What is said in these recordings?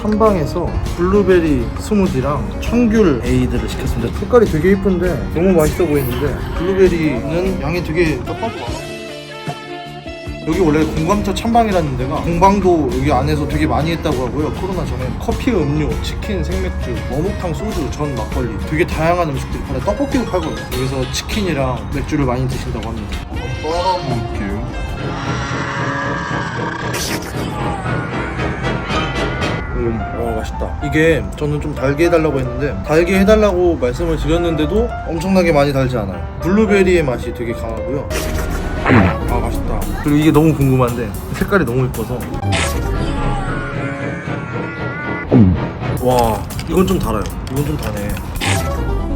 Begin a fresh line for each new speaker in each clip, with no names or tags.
찬방에서 블루베리 스무디랑 청귤 에이드를 시켰습니다. 색깔이 되게 이쁜데 너무 맛있어 보이는데 블루베리는 양이 되게 딱 봐도 많아. 여기 원래 공감차 찬방이라는 데가 공방도 여기 안에서 되게 많이 했다고 하고요. 코로나 전에 커피, 음료, 치킨, 생맥주, 어묵탕, 소주, 전, 막걸리 되게 다양한 음식들이 팔아요. 떡볶이도 팔거든요. 여기서 치킨이랑 맥주를 많이 드신다고 합니다. 음, 와 맛있다. 이게 저는 좀 달게 해달라고 했는데 달게 해달라고 말씀을 드렸는데도 엄청나게 많이 달지 않아요. 블루베리의 맛이 되게 강하고요. 아 맛있다. 그리고 이게 너무 궁금한데 색깔이 너무 예뻐서. 와 이건 좀 달아요. 이건 좀 다네.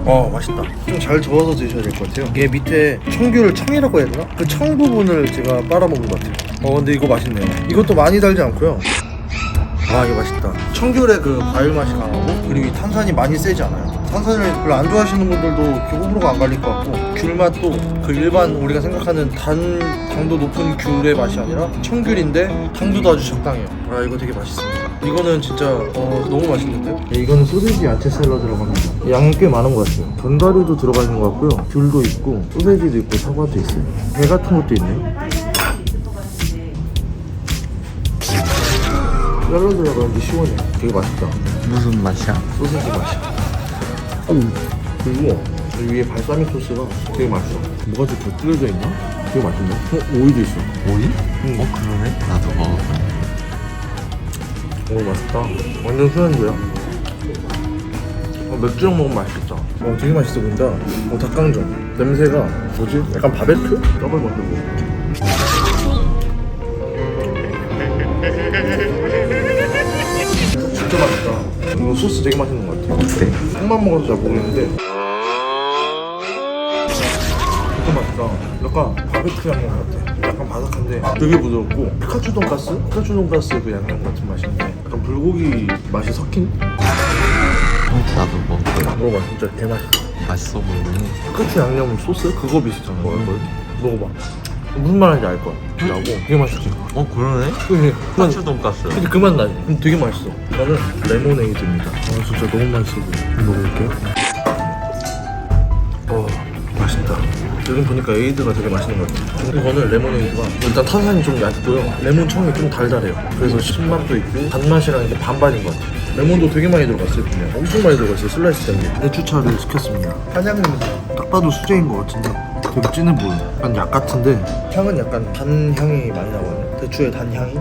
와 맛있다. 좀 잘 저어서 드셔야 될 것 같아요. 이게 밑에 청귤 청이라고 해야 되나? 그 청 부분을 제가 빨아먹은 것 같아요. 어 근데 이거 맛있네요. 이것도 많이 달지 않고요. 아 이거 맛있다. 청귤의 그 과일 맛이 강하고 그리고 이 탄산이 많이 세지 않아요. 탄산을 별로 안 좋아하시는 분들도 이렇게 호불호가 안 갈릴 것 같고 귤 맛도 그 일반 우리가 생각하는 단 당도 높은 귤의 맛이 아니라 청귤인데 당도도 아주 적당해요. 아 이거 되게 맛있습니다. 이거는 진짜 어, 너무 맛있는데요? 네, 이거는 소세지 야채 샐러드라고 합니다. 양이 꽤 많은 것 같아요. 견과류도 들어가 있는 것 같고요. 귤도 있고 소세지도 있고 사과도 있어요. 배 같은 것도 있네요 샐러드라 그런지 시원해. 되게 맛있다.
무슨 맛이야?
소세지 맛이. 그리고 이 위에 발사믹 소스가 되게 맛있어. 뭐가 좀 곁들여져 있나? 되게 맛있네. 어, 오이도 있어.
오이?
응.
어 그러네 나도 먹어봐
오, 맛있다. 완전 술안주야. 어, 맥주랑 먹으면 맛있겠다. 어, 되게 맛있어 보인다. 어, 닭강정. 냄새가 뭐지? 약간 바베큐? 떡을 먹 소스 되게 맛있는 것 같아.
어때?
빵만 먹어서 잘 모르겠는데. 진짜 맛있다. 약간 바베큐 양념 같아. 약간 바삭한데. 되게 부드럽고. 피카츄 돈가스? 피카츄 돈가스 그 양념 같은 맛인데. 약간 불고기 맛이 섞인?
나도 먹어
먹어봐. 진짜 개 맛있어
맛있어 보이네.
피카츄 양념 소스? 그거 비슷잖아 먹어봐 먹어봐 무슨 말인지 알 거야 나고 되게 맛있지?
어 그러네?
그만.
파츠 돈가스.
근데 그만 나지? 근데 되게 맛있어. 이거는 레모네이드입니다. 아 진짜 너무 맛있어. 보여 먹어볼게요. 어 맛있다. 요즘 보니까 에이드가 되게 맛있는 것 같아요 이거는 레모네이드가 일단 탄산이 좀 얕고요. 레몬 청이 좀 달달해요. 그래서 신맛도 있고 단맛이랑 이게 반반인 것 같아요 레몬도 되게 많이 들어갔어요 그냥. 엄청 많이 들어갔어요 슬라이스 된게 대추차를 시켰습니다. 한약입니다. 딱 봐도 수제인 것 같은데 되게 진해 보여 약간 약 같은데 향은 약간 단 향이 많이 나거든요 대추의 단 향이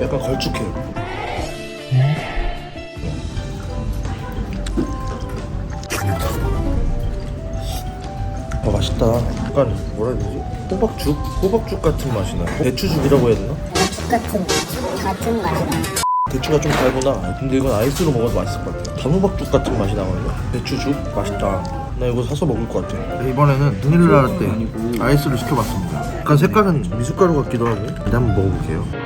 약간 걸쭉해요 아 맛있다 약간 뭐라 해야 되지? 호박죽? 호박죽 같은 맛이 나요 대추죽이라고 해야 되나?
죽 같은 같은 맛이 나.
대추가 좀 달구나 근데 이건 아이스로 먹어도 맛있을 것 같아 단호박죽 같은 맛이 나거든요 대추죽 맛있다 나 이거 사서 먹을 것 같아 이번에는 바닐라 라떼 아이스로 시켜봤습니다 약간 색깔은 미숫가루 같기도 하고 일단 한번 먹어볼게요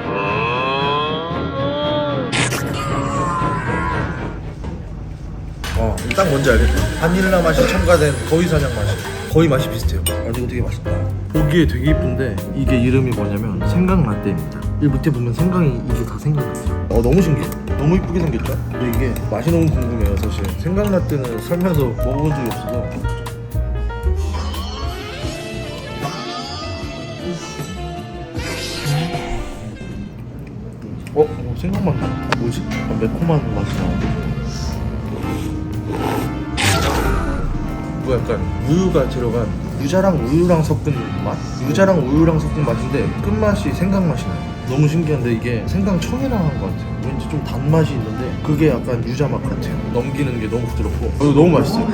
어, 딱 뭔지 알겠다. 바닐라 맛이 첨가된 거위 사냥 맛이. 거의 맛이 비슷해요. 아, 이거 되게 맛있다. 보기에 되게 이쁜데 이게 이름이 뭐냐면 생강 라떼입니다. 이 밑에 보면 생강이 이게 다 생강 같아요. 어, 너무 신기해. 너무 이쁘게 생겼죠? 근데 이게 맛이 너무 궁금해요, 사실. 생강 라떼는 살면서 먹어본 적이 없어서. 어? 어 생각만 나. 뭐지? 아, 매콤한 맛이 나는데. 뭐 약간 우유가 들어간 유자랑 우유랑 섞은 맛? 유자랑 우유랑 섞은 맛인데 끝맛이 생강 맛이 나요. 너무 신기한데 이게 생강 청이랑 한 것 같아요. 왠지 좀 단맛이 있는데 그게 약간 유자 맛 같아요. 넘기는 게 너무 부드럽고 어, 너무 맛있어요.